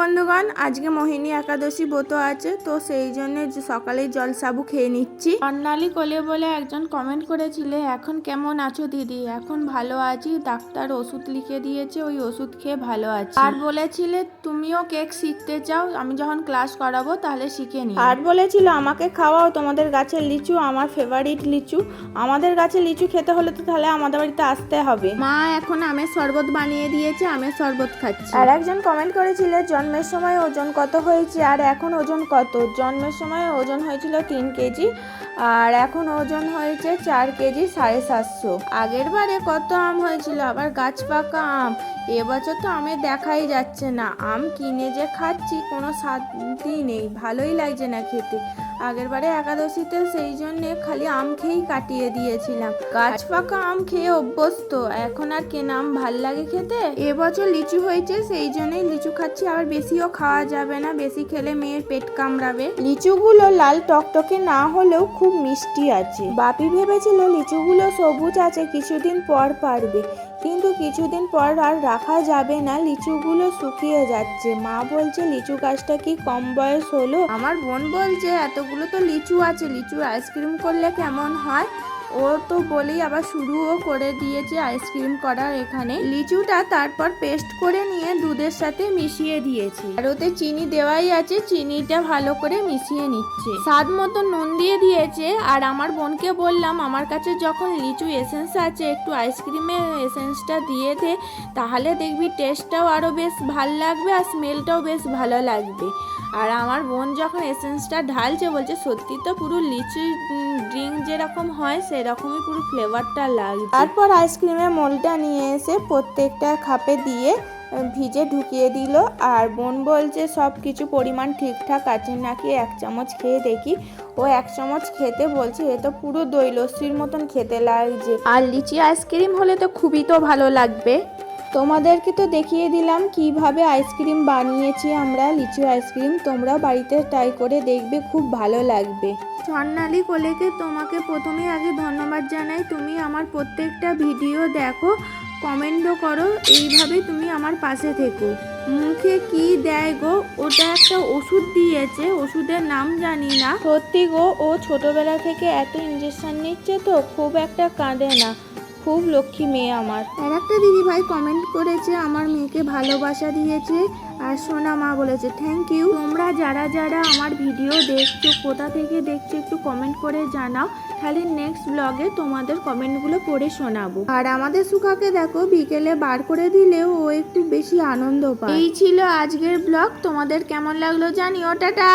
বন্ধুগণ আজকে মোহিনী একাদশী ব্রত আছে তো সেই জন্য সকালে জল সাবু খেয়ে নিচ্ছি। অন্নালি কোলে বলে একজন কমেন্ট করেছিলে এখন কেমন আছো দিদি? এখন ভালো আছি? ডাক্তার ওষুধ লিখে দিয়েছে ওই ওষুধ খেয়ে ভালো আছি। আর বলেছিলে তুমিও কেক শিখতে চাও আমি যখন ক্লাস করাবো তাহলে শিখে নি আর বলেছিল আমাকে খাওয়াও তোমাদের গাছের লিচু আমার ফেভারিট লিচু। আমাদের গাছে লিচু খেতে হলে তো তাহলে আমাদের বাড়িতে আসতে হবে। মা এখন আমের শরবত বানিয়ে দিয়েছে আমের শরবত খাচ্ছি। আর একজন কমেন্ট করেছিল জন্মের সময় ওজন কত হয়েছে? আর এখন ওজন কত? জন্মের সময় ওজন হয়েছিল তিন কেজি, আর এখন ওজন হয়েছে চার কেজি সাড়ে সাতশো। আগের বারে কত আম হয়েছিল? আবার গাছ পাকা আম। এবছর তো আমের দেখাই যাচ্ছে না। আম কিনে যে খাচ্ছি, কোনো শান্তি নেই। ভালোই লাগছে না খেতে। আগের বারে একাদশীতে সেই জন্যে খালি আম খেয়েই কাটিয়ে দিয়েছিলাম। গাছ পাকা আম খেয়ে অভ্যস্ত, এখন আর কেনা আম ভালো লাগে খেতে? এবছর লিচু হয়েছে, সেই জন্যই লিচু খাচ্ছি, আবার বেশিও খাওয়া যাবে না, বেশি খেলে মেয়ের পেট কামড়াবে। লিচুগুলো লাল টকটকে না হলেও খুব মিষ্টি আছে। বাপি ভেবেছিল লিচুগুলো সবুজ আছে, কিছুদিন পর পারবে। কিন্তু কিছুদিন পর আর রাখা যাবে না, লিচুগুলো শুকিয়ে যাচ্ছে। মা বলছে, লিচু গাছটা কি কম বয়স হলো? আমার বোন বলছে এতগুলো তো লিচু আছে লিচু আইসক্রিম করলে কেমন হয়? ও তো বলেই আবার শুরুও করে দিয়েছে আইসক্রিম করার এখানে। লিচুটা তারপর পেস্ট করে নিয়ে দুধের সাথে মিশিয়ে দিয়েছে। আর ওতে চিনি দেওয়াই আছে, চিনিটা ভালো করে মিশিয়ে নিচ্ছে। স্বাদ মতো নুন দিয়ে দিয়েছে, আর আমার বোনকে বললাম, আমার কাছে যখন লিচু এসেন্স আছে, একটু আইসক্রিমের এসেন্সটা দিয়ে দে, তাহলে দেখবি টেস্টটাও আরও বেশ ভালো লাগবে আর স্মেলটাও বেশ ভালো লাগবে। আর আমার বোন যখন এসেন্সটা ঢালছে, বলছে, সত্যি তো পুরো লিচু ড্রিঙ্ক যেরকম হয় সেরকমই পুরো ফ্লেভারটা লাগছে। তারপর আইসক্রিমের মোলটা নিয়ে এসে প্রত্যেকটা খাপে দিয়ে ভিজে ঢুকিয়ে দিল। আর বোন বলছে সব কিছু পরিমাণ ঠিকঠাক আছে নাকি? এক চামচ খেয়ে দেখি। ও এক চামচ খেতে বলছে এ তো পুরো দই লস্যির মতন খেতে লাগছে। আর লিচি আইসক্রিম হলে তো খুবই তো ভালো লাগবে। তোমাদেরকে তো দেখিয়ে দিলাম কীভাবে আইসক্রিম বানিয়েছি আমরা লিচু আইসক্রিম। তোমরা বাড়িতে ট্রাই করে দেখবে খুব ভালো লাগবে। স্বর্ণালী কোলেকে তোমাকে প্রথমে আগে ধন্যবাদ জানাই। তুমি আমার প্রত্যেকটা ভিডিও দেখো কমেন্টও করো এইভাবে তুমি আমার পাশে থেকো। মুখে কি দেয় গো? ওটা একটা ওষুধ দিয়েছে ওষুধের নাম জানি না। সত্যি গো ও ছোটবেলা থেকে এত ইঞ্জেকশন নিচ্ছে তো খুব একটা কাঁদে না। খুব লক্ষ্মী মেয়ে আমার। আর একটা দিদি ভাই কমেন্ট করেছে আমার মেয়েকে ভালোবাসা দিয়েছে আর সোনা মা বলেছে থ্যাংক ইউ তোমরা যারা যারা আমার ভিডিও দেখছ কোথা থেকে দেখছ একটু কমেন্ট করে জানাও। তাহলে নেক্সট ব্লগে তোমাদের কমেন্টগুলো পড়ে শোনাবো। আর আমাদের সুখাকে দেখো বিকেলে বার করে দিলেও ও একটু বেশি আনন্দ পায়। এই ছিল আজকের ব্লগ তোমাদের কেমন লাগল জানিও টাটা!